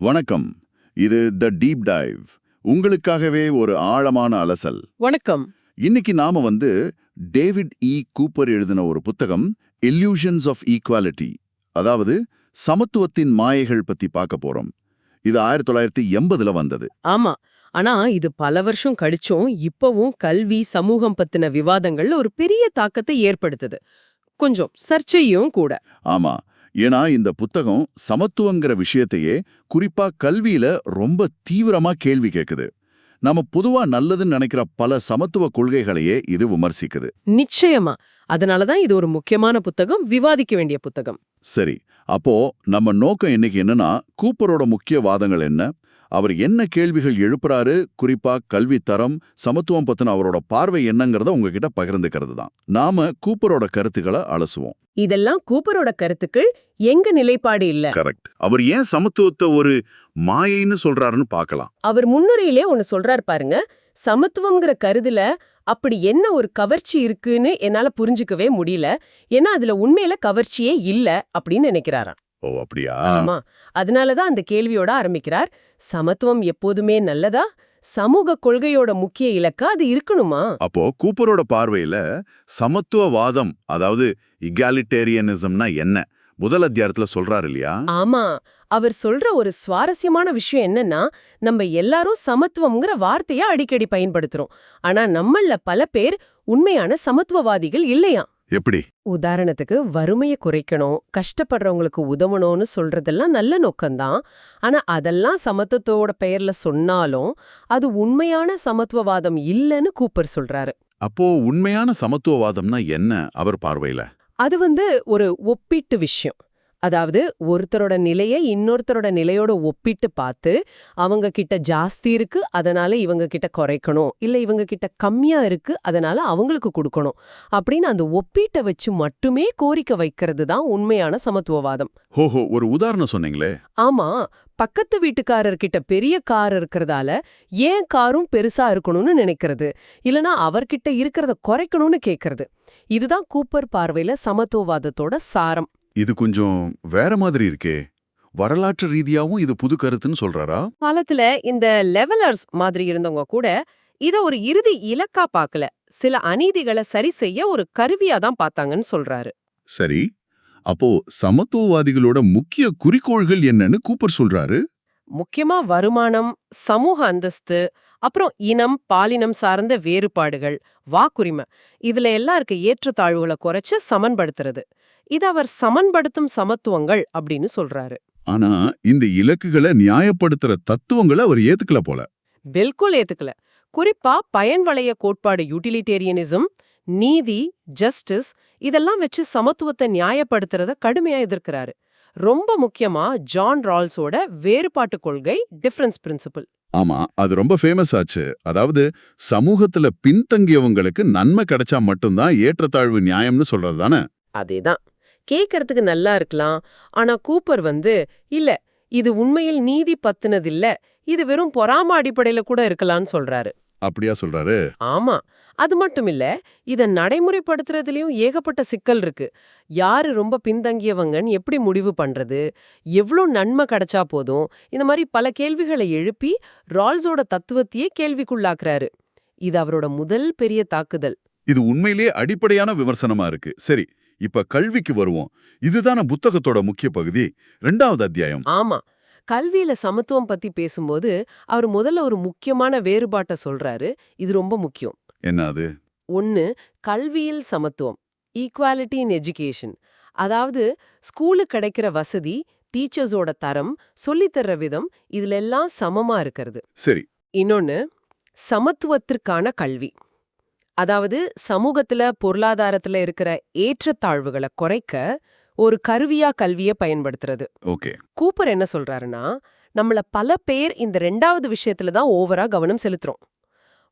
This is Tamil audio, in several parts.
வணக்கம். இது த டீப் டைவ் உங்களுக்காகவே ஒரு ஆழமான அலசல். வணக்கம். இன்னைக்கு நாம வந்து டேவிட் இ. கூப்பர் எழுதின ஒரு புத்தகம் இல்யூஷன்ஸ் ஆஃப் ஈக்குவாலிட்டி அதாவது சமத்துவத்தின் மாயைகள் பத்தி பார்க்க போறோம். இது ஆயிரத்தி தொள்ளாயிரத்தி எண்பதுல வந்தது. ஆமா. ஆனா இது பல வருஷம் கழிச்சும் இப்பவும் கல்வி சமூகம் பத்தின விவாதங்கள் ஒரு பெரிய தாக்கத்தை ஏற்படுத்துது. கொஞ்சம் சர்ச்சையும் கூட. ஆமா. ஏன்னா இந்த புத்தகம் சமத்துவங்கிற விஷயத்தையே குறிப்பா கல்வியில ரொம்ப தீவிரமா கேள்வி கேக்குது. நாம பொதுவா நல்லதுன்னு நினைக்கிற பல சமத்துவ கொள்கைகளையே இது விமர்சிக்குது. நிச்சயமா. அதனாலதான் இது ஒரு முக்கியமான புத்தகம் விவாதிக்க வேண்டிய புத்தகம். சரி. அப்போ நம்ம நோக்கம் இன்னைக்கு என்னன்னா கூப்பரோட முக்கிய வாதங்கள் என்ன? அவர் என்ன கேள்விகள் எழுப்புறாரு குறிப்பா கல்வி தரம் சமத்துவம் பத்தின அவரோட பார்வை என்னங்கறத உங்ககிட்ட பகிர்ந்துக்கிறது தான் நாம கூப்பரோட கருத்துக்களை அலசுவோம். இதெல்லாம் கூப்பரோட கருத்துக்கள் எங்க நிலைப்பாடு இல்ல. கரெக்ட். அவர் ஏன் சமத்துவத்தை ஒரு மாயைன்னு சொல்றாருன்னு பார்க்கலாம் அவர் முன்னுரையிலே ஒன்னு சொல்றார் பாருங்க சமத்துவம்ங்கிற கருதுல அப்படி என்ன ஒரு கவர்ச்சி இருக்குன்னு என்னால புரிஞ்சுக்கவே முடியல. ஏன்னா அதுல உண்மையில கவர்ச்சியே இல்ல அப்படின்னு நினைக்கிறாராம். ஓ அப்படியா? ஆமா. அதனாலதான் அந்த கேள்வியோட ஆரம்பிக்கிறார். சமத்துவம் எப்போதுமே நல்லதா? சமூக கொள்கையோட முக்கிய இலக்கா? அது இருக்கணுமா? அப்போ கூப்பரோட பார்வையில சமத்துவவாதம் அதாவது இகாலிட்டேரியனிசம்னா என்ன? முதல் அத்தியாயத்துல சொல்றாரு இல்லையா? ஆமா. அவர் சொல்ற ஒரு சுவாரஸ்யமான விஷயம் என்னன்னா நம்ம எல்லாரும் சமத்துவம்ங்கிற வார்த்தைய அடிக்கடி பயன்படுத்துறோம். ஆனா நம்மள பல பேர் உண்மையான சமத்துவவாதிகள் இல்லையா எப்படி? உதாரணத்துக்கு வறுமையை குறைக்கணும் கஷ்டப்படுறவங்களுக்கு உதவணும்னு சொல்றதெல்லாம் நல்ல நோக்கம்தான். ஆனா அதெல்லாம் சமத்துவத்தோட பெயர்ல சொன்னாலும் அது உண்மையான சமத்துவவாதம் இல்லைன்னு கூப்பர் சொல்றாரு. அப்போ உண்மையான சமத்துவவாதம்னா என்ன? அவர் பார்வையில. அது வந்து ஒரு ஒப்பீட்டு விஷயம். அதாவது ஒருத்தரோட நிலையை இன்னொருத்தரோட நிலையோட ஒப்பிட்டு பார்த்து அவங்க கிட்ட ஜாஸ்தி இருக்கு அதனால இவங்க கிட்ட குறைக்கணும். இல்ல இவங்க கிட்ட கம்மியா இருக்கு அதனால அவங்களுக்கு கொடுக்கணும். அப்படின்னு அந்த ஒப்பீட்டை வச்சு மட்டுமே கோரிக்கை வைக்கிறது தான் உண்மையான சமத்துவவாதம். ஹோஹோ ஒரு உதாரணம் சொன்னீங்களே? ஆமா. பக்கத்து வீட்டுக்காரர்கிட்ட பெரிய கார் இருக்கிறதால ஏன் காரும் பெருசா இருக்கணும்னு நினைக்கிறது? இல்லனா அவர்கிட்ட இருக்கிறத குறைக்கணும்னு கேக்குறது. இதுதான் கூப்பர் பார்வையில சமத்துவவாதத்தோட சாரம். இது கொஞ்சம் வேற மாதிரி இருக்கே. வரலாற்று ரீதியாவும் இது புது கருத்துன்னு சொல்றாரா? காலத்துல இந்த லெவலர்ஸ் மாதிரி இருந்தவங்க கூட இத ஒரு இறுதி இலக்கா பார்க்கல சில அநீதிகளை சரி செய்ய ஒரு கருவியா தான் பார்த்தாங்கன்னு சொல்றாரு. சரி. அப்போ சமத்துவவாதிகளோட முக்கிய குறிக்கோள்கள் என்னன்னு கூப்பர் சொல்றாரு? முக்கியமா வருமானம் சமூக அந்தஸ்து அப்புறம் இனம் பாலினம் சார்ந்த வேறுபாடுகள் வாக்குரிமை. இதுல எல்லாம் இருக்க ஏற்றத்தாழ்வுகளை குறைச்சு சமன்படுத்துறது. இது அவர் சமன்படுத்தும் சமத்துவங்கள் அப்படின்னு சொல்றாரு. ஆனா இந்த இலக்குகளை நியாயப்படுத்துற தத்துவங்களை அவர் ஏத்துக்கல போல. பில்குல் ஏத்துக்கல. குறிப்பா பயன் வளைய கோட்பாடு யூட்டிலிட்டேரியனிசம் நீதி ஜஸ்டிஸ் இதெல்லாம் வச்சு சமத்துவத்தை நியாயப்படுத்துறத கடுமையா எதிர்க்கிறாரு. ரொம்ப முக்கியமா ஜான் ரால்ஸோட வேறுபாட்டு கொள்கை டிஃபரன்ஸ் பிரின்சிபல் ஆமா அது ரொம்ப ஃபேமஸ் ஆச்சு. அதாவது சமூகத்துல பின்தங்கியவங்களுக்கு நன்மை கிடைச்சா மட்டும்தான் ஏற்றத்தாழ்வு நியாயம்னு சொல்றது தானே? அதேதான். கேக்கறதுக்கு நல்லா இருக்கலாம். ஆனா கூப்பர் வந்து இல்ல இது உண்மையில் நீதி பத்துனதில்ல. இது வெறும் பொறாம அடிப்படையில கூட இருக்கலாம்னு சொல்றாரு. அப்படியா சொல்றாரு? ஆமா. அது மட்டும் இல்ல இத நடைமுறைப்படுத்துறதுலயும் ஏகப்பட்ட சிக்கல் இருக்கு. யாரு ரொம்ப பின்தங்கியவங்கன்னு எப்படி முடிவு பண்றது? எவ்ளோ நன்மை கிடைச்சா போதும்? இந்த மாதிரி பல கேள்விகளை எழுப்பி ரால்ஸோட தத்துவத்தையே கேள்விக்குள்ளாக்குறாரு. இது அவரோட முதல் பெரிய தாக்குதல். இது உண்மையிலேயே அடிப்படையான விமர்சனமா இருக்கு. சரி இப்ப கல்விக்கு வருவோம். இதுதான புத்தகத்தோட முக்கிய பகுதி? ரெண்டாவது அத்தியாயம். ஆமா. கல்வியில சமத்துவம் பத்தி பேசும்போது அவர் முதல்ல ஒரு முக்கியமான வேறுபாட்டை சொல்றாரு. இது ரொம்ப முக்கியம். என்ன அது? ஒன்னு கல்வியில் சமத்துவம் ஈக்குவாலிட்டி இன் எஜுகேஷன் அதாவது ஸ்கூலுக்கு கிடைக்கிற வசதி டீச்சர்ஸோட தரம் சொல்லித்தர்ற விதம் இதுல எல்லாம் சமமா இருக்கிறது. சரி. இன்னொன்னு சமத்துவத்திற்கான கல்வி. அதாவது சமூகத்துல பொருளாதாரத்துல இருக்கிற ஏற்றத்தாழ்வுகளை குறைக்க ஒரு கருவியா கல்வியை பயன்படுத்துறது. ஓகே. கூப்பர் என்ன சொல்றாருன்னா நம்மள பல பேர் இந்த ரெண்டாவது விஷயத்துல தான் ஓவரா கவனம் செலுத்துறோம்.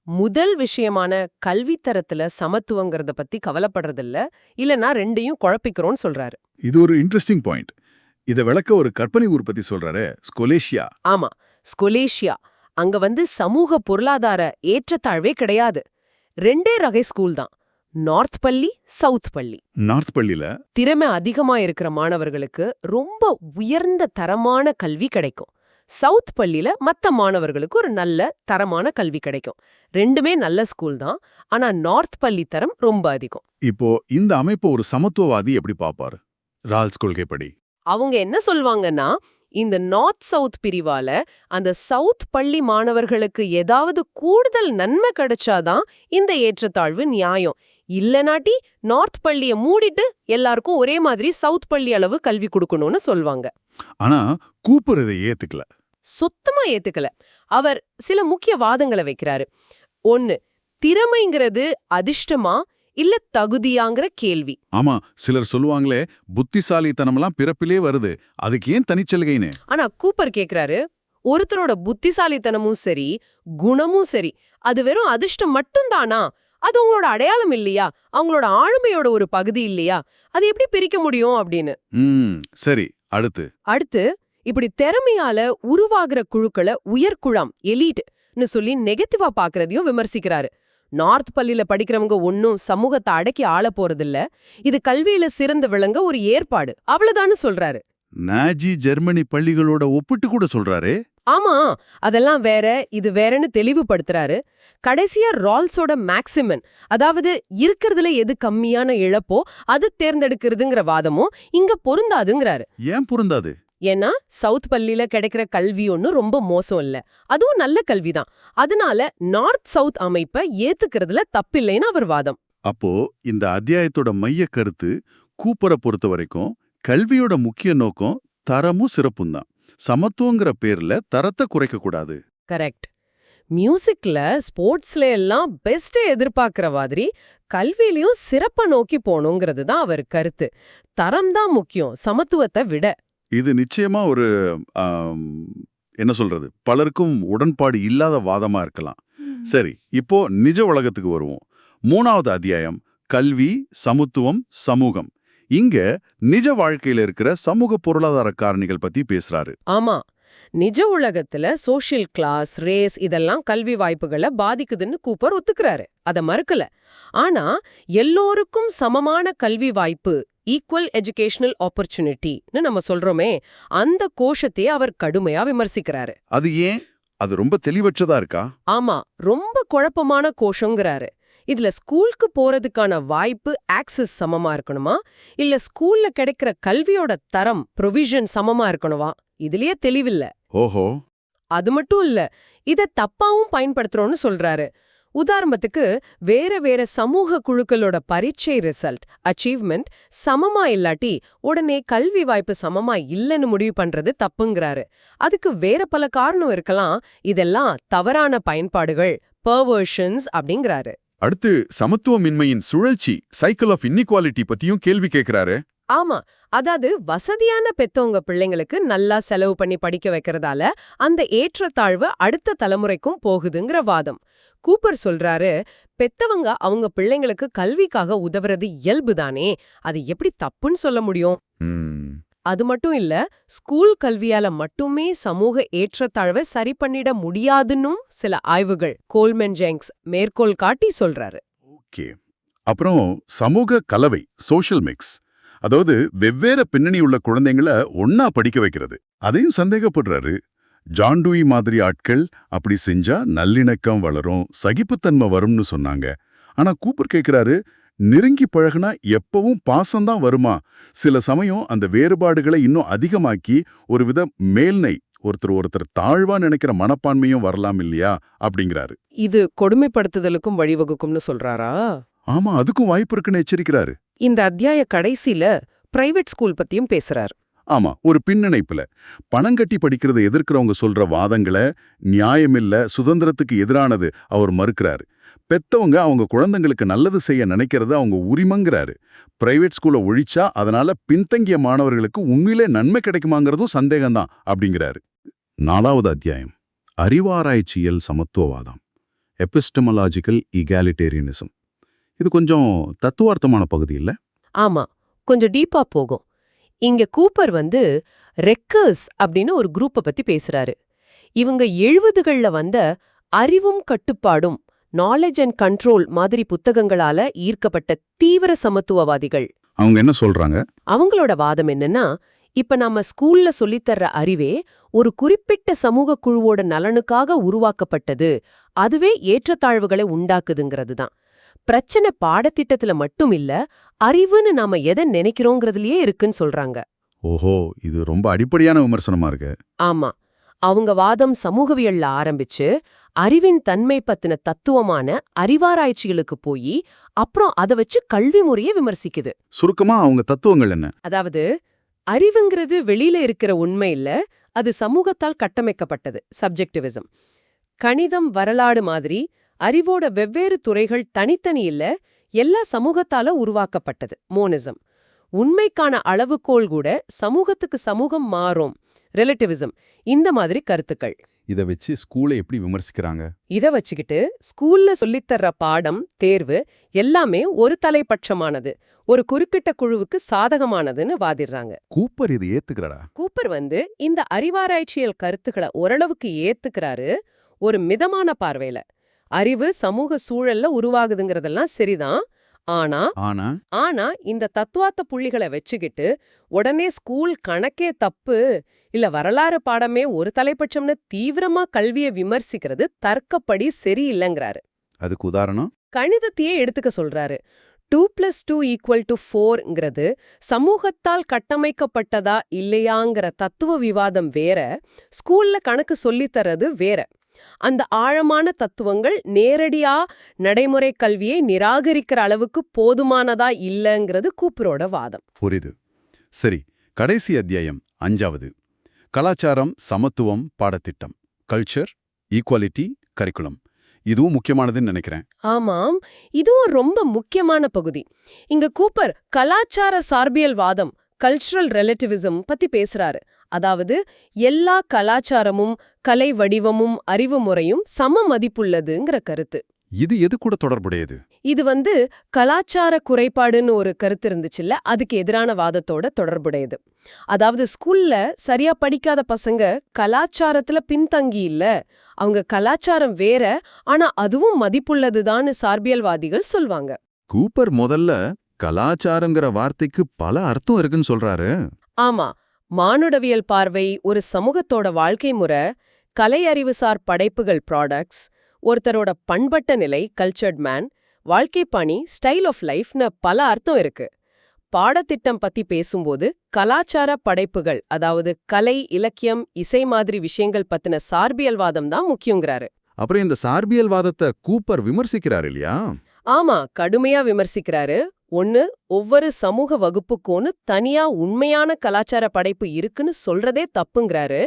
முதல் விஷயமான கல்வித்தரத்துல சமத்துவங்கிறத பத்தி கவலைப்படுறதில்ல இல்லனா ரெண்டையும் குழப்பிக்கிறோம்னு சொல்றாரு. இது ஒரு இன்ட்ரெஸ்டிங் பாயிண்ட் இத விளக்க ஒரு கற்பனை உற்பத்தி சொல்றாரு ஸ்கொலேஷியா. ஆமா ஸ்கொலேஷியா. அங்க வந்து சமூக பொருளாதார ஏற்றத்தாழ்வே கிடையாது. ரெண்டே ரகை ஸ்கூல் தான். நார்த் பள்ளி சவுத் பள்ளி. நார்த் பள்ளியில திறமை அதிகமா இருக்கிற மாணவர்களுக்கு ரொம்ப உயர்ந்த தரமான கல்வி கிடைக்கும். சவுத் பள்ளியில மத்த மாணவர்களுக்கு ஒரு நல்ல தரமான கல்வி கிடைக்கும். ரெண்டுமே நல்ல ஸ்கூல் தான். ஆனா நார்த் பள்ளி தரம் ரொம்ப அதிகம். இப்போ இந்த அமைப்பு ஒரு சமத்துவவாதி எப்படி பாப்பாரு ரால்ஸ் கொள்கைப்படி அவங்க என்ன சொல்வாங்கன்னா இந்த நார்த் சவுத் பிரிவால அந்த சவுத் பள்ளி மாணவர்களுக்கு ஏதாவது கூடுதல் நன்மை கிடைச்சாதான் இந்த ஏற்றத்தாழ்வு நியாயம். இல்லனாட்டி நார்த் பள்ளிய மூடிட்டு எல்லாருக்கும் ஒரே மாதிரி சவுத் பள்ளி அளவு கல்வி கொடுக்கணும்னு சொல்வாங்க. ஆனா கூப்பர் இதை ஏத்துக்கல. சுத்தமா ஏத்துக்கல. அவர் சில முக்கிய வாதங்களை வைக்கிறாரு. ஒன்னு திறமைங்கிறது அதிர்ஷ்டமா இல்ல தகுதியாங்கிற கேள்வி. ஆமா சிலர் சொல்லுவாங்களே புத்திசாலித்தனம்லாம் பிறப்பிலே வருது. அதுக்கு ஏன் தனிச்சலுகைன்னு? ஆனா கூப்பர் கேக்குறாரு ஒருத்தரோட புத்திசாலித்தனமும் சரி குணமும் சரி அது வெறும் அதிர்ஷ்டம் மட்டும்தானா? அது உங்களோட அடையாளம் இல்லையா? அவங்களோட ஆளுமையோட ஒரு பகுதி இல்லையா? அது எப்படி பிரிக்க முடியும் அப்படின்னு. சரி அடுத்து. அடுத்து இப்படி திறமையால உருவாகிற குழுக்களை உயர்குழாம் எலீட்னு சொல்லி நெகட்டிவா பாக்குறதையும் விமர்சிக்கிறாரு. நார்த் பள்ளியில படிக்கிறவங்க ஒன்னும் சமூகத்தை அடக்கி ஆள போறதில்ல. இது கல்வியில சிறந்து விளங்க ஒரு ஏற்பாடு. அவ்வளவுதான்னு சொல்றாரு. நாஜி ஜெர்மனி பள்ளிகளோட ஒப்பிட்டு கூட சொல்றாரே. ஆமா அதெல்லாம் வேற இது வேறன்னு தெளிவுபடுத்துறாரு. கடைசியா ரால்ஸோட மேக்சிமன் அதாவது இருக்கிறதுல எது கம்மியான இழப்போ அது தேர்ந்தெடுக்கிறதுங்கிற வாதமும் இங்க பொருந்தாதுங்கிறாரு. ஏன் பொருந்தாது? ஏன்னா சவுத் பள்ளியில கிடைக்கிற கல்வி ஒன்னும் ரொம்ப மோசம் இல்ல. அதுவும் நல்ல கல்விதான் அதனால நார்த் சவுத் அமைப்பை ஏத்துக்கிறதுல தப்பில்லைன்னு அவர் வாதம். அப்போ இந்த அத்தியாயத்தோட மைய கருத்து கூப்பரை பொறுத்த வரைக்கும் கல்வியோட முக்கிய நோக்கம் தரமும் சிறப்பும் தான். சமத்துவங்கிற பேர்ல தரத்தை குறைக்க கூடாது. கரெக்ட். மியூசிக்ல ஸ்போர்ட்ஸ்ல எல்லாம் பெஸ்ட் எதிர்பார்க்கிற மாதிரி கல்வியிலயும் சிறப்ப நோக்கி போகணுங்கிறது தான் அவர் கருத்து. தரம் தான் முக்கியம் சமத்துவத்தை விட. இது நிச்சயமா ஒரு என்ன சொல்றது? பலருக்கும் உடன்பாடு இல்லாத வாதமா இருக்கலாம். சரி இப்போ நிஜ உலகத்துக்கு வருவோம். மூணாவது அத்தியாயம் கல்வி சமத்துவம் சமூகம். இங்க நிஜ வாழ்க்கையில இருக்கிற சமூக பொருளாதார காரணிகள் பத்தி பேசுறாரு. ஆமா. நிஜ உலகத்துல சோஷியல் கிளாஸ் ரேஸ் இதெல்லாம் கல்வி வாய்ப்புகளை பாதிக்குதுன்னு கூப்பர் ஒத்துக்கிறாரு. அத மறுக்கல. ஆனா எல்லோருக்கும் சமமான கல்வி வாய்ப்பு ஈக்குவல் எஜுகேஷனல் ஆப்பர்ச்சுனிட்டின்னு நம்ம சொல்றோமே அந்த கோஷத்தையே அவர் கடுமையா விமர்சிக்கிறாரு. அது ஏன்? அது ரொம்ப தெளிவற்றதா இருக்கா? ஆமா ரொம்ப குழப்பமான கோஷங்கிறாரு. இதுல ஸ்கூலுக்கு போறதுக்கான வாய்ப்பு ஆக்சஸ் சமமா இருக்கணுமா? இல்ல ஸ்கூல்ல கிடைக்கிற கல்வியோட தரம் ப்ரொவிஷன் சமமா இருக்கணுமா? இதுலயே தெளிவில்ல. ஓஹோ. அது மட்டும் இல்ல இத தப்பாவும் பயன்படுத்துறோம்னு சொல்றாரு. உதாரணத்துக்கு வேற வேற சமூக குழுக்களோட பரீட்சை ரிசல்ட் அச்சீவ்மெண்ட் சமமா இல்லாட்டி உடனே கல்வி வாய்ப்பு சமமா இல்லைன்னு முடிவு பண்றது தப்புங்கிறாரு. அதுக்கு வேற பல காரணம் இருக்கலாம். இதெல்லாம் தவறான பயன்பாடுகள் பர்வர்ஷன்ஸ் அப்படிங்கிறாரு. அடுத்து சமத்துவமின்மையின் சுழற்சி சைக்கிள் ஆஃப் இன்இக்வாலிட்டி பத்தியும் கேள்வி கேட்கிறாரு ஆமா அதாவது வசதியான பெத்தவங்க பிள்ளைங்களுக்கு நல்லா செலவு பண்ணி படிக்க வைக்கிறதால அந்த ஏற்றத்தாழ்வு அடுத்த தலைமுறைக்கும் போகுதுங்கிற வாதம். கூப்பர் சொல்றாரு பெத்தவங்க அவங்க பிள்ளைங்களுக்கு கல்விக்காக உதவுறது இயல்புதானே அது எப்படி தப்புன்னு சொல்ல முடியும்? அது மட்டும் இல்ல ஸ்கூல் கல்வியால மட்டுமே சமூக ஏற்றத்தாழ்வை சரி பண்ணிட முடியாதுன்னும் சில ஆய்வுகள் கோல்மென் ஜெங்ஸ் மேற்கோள் காட்டி சொல்றாரு. ஓகே. அப்புறம் சமூக கலவை சோஷியல் மிக்ஸ். அதாவது வெவ்வேறு பின்னணி உள்ள குழந்தைங்கள ஒன்னா படிக்க வைக்கிறது. அதையும் சந்தேகப்படுறாரு. ஜான்டூயி மாதிரி ஆட்கள் அப்படி செஞ்சா நல்லிணக்கம் வளரும் சகிப்புத்தன்மை வரும்னு சொன்னாங்க. ஆனா கூப்பர் கேக்குறாரு நெருங்கி பழகுனா எப்பவும் பாசம்தான் வருமா? சில சமயம் அந்த வேறுபாடுகளை இன்னும் அதிகமாக்கி ஒரு வித மேல்னை ஒருத்தர் ஒருத்தர் தாழ்வா நினைக்கிற மனப்பான்மையும் வரலாம் இல்லையா? அப்படிங்கிறாரு. இது கொடுமைப்படுத்துதலுக்கும் வழிவகுக்கும்னு சொல்றாரா? ஆமா அதுக்கும் வாய்ப்பு இருக்குன்னு எச்சரிக்கிறாரு. இந்த அத்தியாய கடைசியில பிரைவேட் ஸ்கூல் பத்தியும் பேசுறார். ஆமா ஒரு பின்னிணைப்புல. பணம் கட்டி படிக்கிறதை எதிர்க்கிறவங்க சொல்ற வாதங்களை நியாயமில்ல சுதந்திரத்துக்கு எதிரானது அவர் மறுக்கிறாரு. பெத்தவங்க அவங்க குழந்தைங்களுக்கு நல்லது செய்ய நினைக்கிறது அவங்க உரிமைங்கிறாரு. பிரைவேட் ஸ்கூலை ஒழிச்சா அதனால பின்தங்கிய மாணவர்களுக்கு உண்மையிலே நன்மை கிடைக்குமாங்கிறதும் சந்தேகம்தான் அப்படிங்கிறாரு. நாலாவது அத்தியாயம். அறிவாராய்ச்சியல் சமத்துவவாதம். எபிஸ்டமலாஜிக்கல் ஈகாலிட்டேரியனிசம். இது கொஞ்சம் தத்துவார்த்தமான பகுதி இல்ல? ஆமா கொஞ்சம் டீப்பா போகும். இங்க கூப்பர் வந்து ரெக்கர்ஸ் அப்படின்னு ஒரு குரூப்பை பத்தி பேசுறாரு. இவங்க எழுபதுகள்ல வந்த அறிவும் கட்டுப்பாடும் நாலேஜ் அண்ட் கண்ட்ரோல் மாதிரி புத்தகங்களால ஈர்க்கப்பட்ட தீவிர சமத்துவவாதிகள். அவங்க என்ன சொல்றாங்க? அவங்களோட வாதம் என்னன்னா இப்ப நம்ம ஸ்கூல்ல சொல்லித்தர்ற அறிவே ஒரு குறிப்பிட்ட சமூக குழுவோட நலனுக்காக உருவாக்கப்பட்டது. அதுவே ஏற்றத்தாழ்வுகளை உண்டாக்குதுங்கிறது தான் பிரச்சனை பாடத்திட்டத்துல மட்டும் இல்ல அறிவுன்னு நாம எதை நினைக்கிறோங்கிறதுலயே இருக்குன்னு சொல்றாங்க. ஓஹோ இது ரொம்ப அடிப்படையான விமர்சனமா இருக்கு. ஆமா. அவங்க வாதம் சமூகவியல்ல ஆரம்பிச்சு அறிவின் தன்மை பத்தின தத்துவமான அறிவாராய்ச்சிகளுக்கு போய் அப்புறம் அதை வச்சு கல்வி முறையை விமர்சிக்குது. சுருக்கமா அவங்க தத்துவங்கள் என்ன? அதாவது அறிவுங்கிறது வெளியில இருக்கிற உண்மை இல்ல அது சமூகத்தால் கட்டமைக்கப்பட்டது சப்ஜெக்டிவிசம் கணிதம் வரலாறு மாதிரி அறிவோட வெவ்வேறு துறைகள் தனித்தனி இல்ல எல்லா சமூகத்தால உருவாக்கப்பட்டது மோனிசம் உண்மைக்கான அளவுகோல் கூட சமூகத்துக்கு சமூகம் மாறும் ரிலேட்டிவிசம் இந்த மாதிரி கருத்துக்கள். இத வச்சு ஸ்கூலை எப்படி விமர்சிக்கிறாங்க? இத வச்சுக்கிட்டு ஸ்கூல்ல சொல்லித்தர்ற பாடம் தேர்வு எல்லாமே ஒரு தலைப்பட்சமானது ஒரு குறிப்பிட்ட குழுவுக்கு சாதகமானதுன்னு வாதிடுறாங்க கூப்பர் இது ஏத்துக்கிறாரா கூப்பர் வந்து இந்த அறிவாராய்ச்சியல் கருத்துக்களை ஓரளவுக்கு ஏத்துக்கிறாரு ஒரு மிதமான பார்வையில. அறிவு சமூக சூழல்ல உருவாகுதுங்கிறதெல்லாம் சரிதான். ஆனா ஆனா? ஆனா இந்த தத்துவார்த்த புள்ளிகளை வச்சுக்கிட்டு உடனே ஸ்கூல் கணக்கே தப்பு இல்ல வரலாறு பாடமே ஒரு தலைப்பட்சம்னு தீவிரமா கல்வியை விமர்சிக்கிறது தர்க்கப்படி சரியில்லைங்கிறாரு. அதுக்கு உதாரணம்? கணிதத்தையே எடுத்துக்க சொல்றாரு. Two plus two equal to ஃபோர்ங்கிறது சமூகத்தால் கட்டமைக்கப்பட்டதா இல்லையாங்கிற தத்துவ விவாதம் வேற ஸ்கூல்ல கணக்கு சொல்லித் தர்றது வேற. அந்த ஆழமான தத்துவங்கள் நேரடியா நடைமுறை கல்வியை நிராகரிக்கிற அளவுக்கு போதுமானதா இல்லைங்கிறது கூப்பரோட வாதம். புரியுது. சரி கடைசி அத்தியாயம் அஞ்சாவது. கலாச்சாரம் சமத்துவம் பாடத்திட்டம். Culture equality curriculum. இதுவும் முக்கியமானதுன்னு நினைக்கிறேன். ஆமாம். இதுவும் ரொம்ப முக்கியமான பகுதி. இங்க கூப்பர் கலாச்சார சார்பியல் வாதம் கல்ச்சுரல் ரெலட்டிவிசம் பத்தி பேசுறாரு. அதாவது எல்லா கலாச்சாரமும் கலை வடிவமும் அறிவு முறையும் சம மதிப்புள்ளதுங்கிற கருத்து. இது எது கூட தொடர்புடையது? இது வந்து கலாச்சார குறைபாடுன்னு ஒரு கருத்து இருந்துச்சுல்ல அதுக்கு எதிரான வாதத்தோட தொடர்புடையது. அதாவது ஸ்கூல்ல சரியா படிக்காத பசங்க கலாச்சாரத்துல பின்தங்கி இல்ல. அவங்க கலாச்சாரம் வேற ஆனா அதுவும் மதிப்புள்ளதுதான்னு சார்பியல்வாதிகள் சொல்வாங்க. கூப்பர் முதல்ல கலாச்சாரங்கிற வார்த்தைக்கு பல அர்த்தம் இருக்குன்னு சொல்றாரு. ஆமா மானுடவியல் பார்வை ஒரு சமூகத்தோட வாழ்க்கை முறை கலை அறிவுசார் படைப்புகள் ப்ராடக்ட்ஸ் ஒருத்தரோட பண்பட்ட நிலை கல்ச்சர்ட் மேன் வாழ்க்கை பணி ஸ்டைல் ஆஃப் லைஃப்னு பல அர்த்தம் இருக்கு. பாடத்திட்டம் பத்தி பேசும்போது கலாச்சார படைப்புகள் அதாவது கலை இலக்கியம் இசை மாதிரி விஷயங்கள் பத்தின சார்பியல்வாதம் தான் முக்கியங்கிறாரு. அப்புறம் இந்த சார்பியல்வாதத்தை கூப்பர் விமர்சிக்கிறார் இல்லையா? ஆமா கடுமையா விமர்சிக்கிறாரு. ஒன்னு ஒவ்வொரு சமூக வகுப்புக்கோன்னு தனியா உண்மையான கலாச்சார படைப்பு இருக்குன்னு சொல்றதே தப்புங்கிறாரு.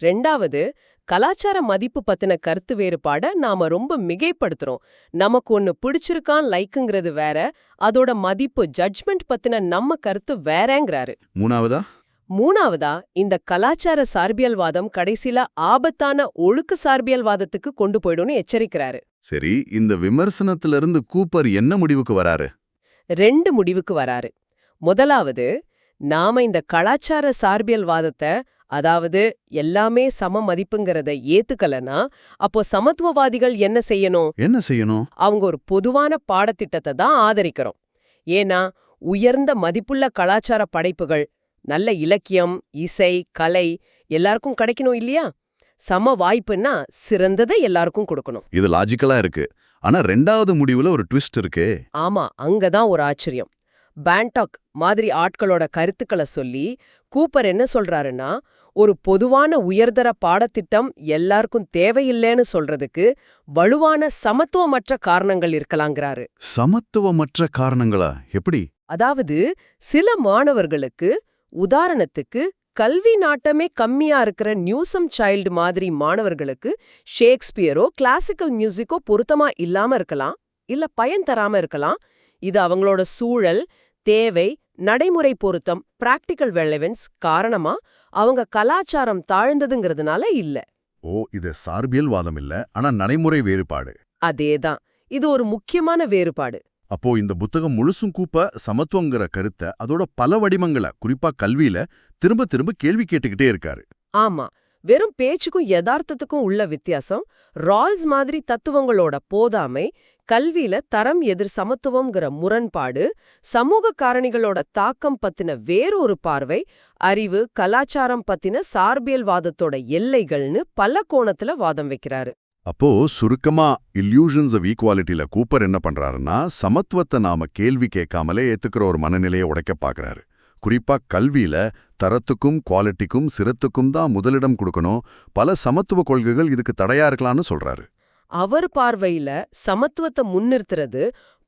ரெண்டாவது கலாச்சார மதிப்பு பத்தின கருத்து வேறுபாட நாம ரொம்ப மிகைப்படுத்துறோம். நமக்கு ஒன்னு பிடிச்சிருக்கான் லைக்குங்கிறது வேற அதோட மதிப்பு ஜட்ஜ்மெண்ட் பத்தின நம்ம கருத்து வேறங்கிறாரு. மூணாவதா? மூணாவதா இந்த கலாச்சார சார்பியல்வாதம் கடைசில ஆபத்தான ஒழுக்க சார்பியல்வாதத்துக்கு கொண்டு போயிடும்னு எச்சரிக்கிறாரு. சரி இந்த விமர்சனத்திலிருந்து கூப்பர் என்ன முடிவுக்கு வராரு? ரெண்டு முடிவுக்கு வராரு. முதலாவது நாம இந்த கலாச்சார சார்பியல்வாதத்தை அதாவது எல்லாமே சம மதிப்புங்கிறத ஏத்துக்கலனா அப்போ சமத்துவவாதிகள் என்ன செய்யணும்? என்ன செய்யணும்? அவங்க ஒரு பொதுவான பாடத்திட்டத்தை தான் ஆதரிக்கிறோம். ஏன்னா உயர்ந்த மதிப்புள்ள கலாச்சார படைப்புகள் நல்ல இலக்கியம் இசை கலை எல்லாருக்கும் கிடைக்கணும் இல்லையா? சம வாய்ப்புன்னா சிறந்ததை எல்லாருக்கும் கொடுக்கணும். இது லாஜிக்கலா இருக்கு. ஆனா ரெண்டாவது முடிவுல ஒரு ட்விஸ்ட் இருக்கு. ஆமா அங்கதான் ஒரு ஆச்சரியம். பேண்டாக் மாதிரி ஆட்களோட கருத்துக்களை சொல்லி கூப்பர் என்ன சொல்றாருன்னா ஒரு பொதுவான உயர்தர பாடத்திட்டம் எல்லாருக்கும் தேவையில்லைன்னு சொல்றதுக்கு வலுவான சமத்துவமற்ற காரணங்கள் இருக்கலாங்கிறாரு. சமத்துவமற்ற காரணங்களா? எப்படி? அதாவது சில மாணவர்களுக்கு உதாரணத்துக்கு கல்வி நாட்டமே கம்மியா இருக்கிற நியூசம் சைல்டு மாதிரி மாணவர்களுக்கு ஷேக்ஸ்பியரோ கிளாசிக்கல் மியூசிக்கோ பொருத்தமா இல்லாம இருக்கலாம் இல்ல பயன் தராம இருக்கலாம். இது அவங்களோட சூழல் தேவை நடைமுறை பொருத்தம் பிராக்டிக்கல் ரெலவென்ஸ் காரணமா அவங்க கலாச்சாரம் தாழ்ந்ததுங்கிறதுனால இல்ல. ஓ இது சார்பியல் வாதம் இல்ல ஆனா நடைமுறை வேறுபாடு. அதேதான் இது ஒரு முக்கியமான வேறுபாடு. அப்போ இந்த புத்தகம் முழுசும் கூப்ப சமத்துவங்கிற கருத்தை அதோட பல வடிவங்களை குறிப்பா கல்வியில திரும்ப திரும்ப கேள்வி கேட்டுக்கிட்டே இருக்காரு. ஆமா. வெறும் பேச்சுக்கும் யதார்த்தத்துக்கும் உள்ள வித்தியாசம் ரால்ஸ் மாதிரி தத்துவங்களோட போதாமை கல்வியில தரம் எதிர் சமத்துவம்ங்கிற முரண்பாடு சமூக காரணிகளோட தாக்கம் பத்தின வேறொரு பார்வை அறிவு கலாச்சாரம் பத்தின சார்பியல்வாதத்தோட எல்லைகள்னு பல கோணத்துல வாதம் வைக்கிறாரு. அப்போ சுருக்கமா இல்யூஷன்ஸ் ஆஃப் ஈக்குவாலிட்டியில கூப்பர் என்ன பண்றாருன்னா சமத்துவத்தை நாம கேள்வி கேட்காமலே ஏத்துக்கிற ஒரு மனநிலையை உடைக்க பாக்குறாரு. குறிப்பா கல்வியில தரத்துக்கும் குவாலிட்டிக்கும் சிரத்துக்கும் தான் முதலிடம் கொடுக்கணும். பல சமத்துவ கொள்கைகள் இதுக்கு தடையா இருக்கலாம்னு சொல்றாரு. அவர் பார்வையில சமத்துவத்தை முன்னிறுத்துறது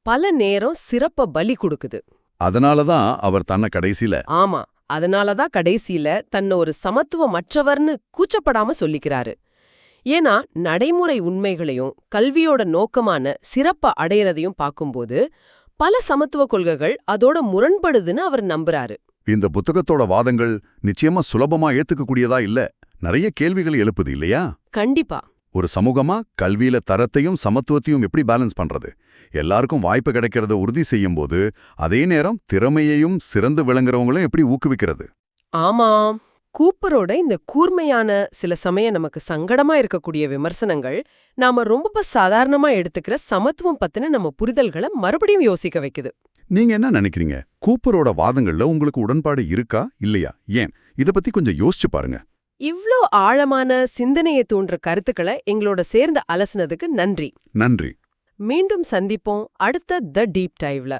பல நேரம் சிறப்ப பலி கொடுக்குது. அதனால தான் அவர் தன்னை கடைசியில ஆமா அதனாலதான் கடைசியில தன்னை ஒரு சமத்துவமற்றவர்னு கூச்சப்படாம சொல்லிக்கிறாரு. ஏன்னா நடைமுறை உண்மைகளையும் கல்வியோட நோக்கமான சிறப்ப அடையறதையும் பார்க்கும்போது பல சமத்துவ கொள்கைகள் அதோட முரண்படுதுன்னு அவர் நம்புறாரு. இந்த புத்தகத்தோட வாதங்கள் நிச்சயமா சுலபமா ஏத்துக்கக்கூடியதா இல்ல? நிறைய கேள்விகள் எழுப்புது இல்லையா? கண்டிப்பா. ஒரு சமூகமா கல்வியில தரத்தையும் சமத்துவத்தையும் எப்படி பேலன்ஸ் பண்றது? எல்லாருக்கும் வாய்ப்பு கிடைக்கிறத உறுதி செய்யும் போது அதே நேரம் திறமையையும் சிறந்து விளங்குறவங்களும் எப்படி ஊக்குவிக்கிறது? ஆமாம். கூப்பரோட இந்த கூர்மையான சில சமயம் நமக்கு சங்கடமா இருக்கக்கூடிய விமர்சனங்கள் நாம ரொம்ப சாதாரணமா எடுத்துக்கிற சமத்துவம் பத்தின நம்ம புரிதல்களை மறுபடியும் யோசிக்க வைக்குது. நீங்க என்ன நினைக்கிறீங்க? கூப்பரோட வாதங்கள்ல உங்களுக்கு உடன்பாடு இருக்கா? இல்லையா? ஏன்? இத பத்தி கொஞ்சம் யோசிச்சு பாருங்க. இவ்ளோ ஆழமான சிந்தனையை தூண்டுற கருத்துக்களை எங்களோட சேர்ந்து அலசுனதுக்கு நன்றி. நன்றி. மீண்டும் சந்திப்போம் அடுத்த த டீப் டைவ்ல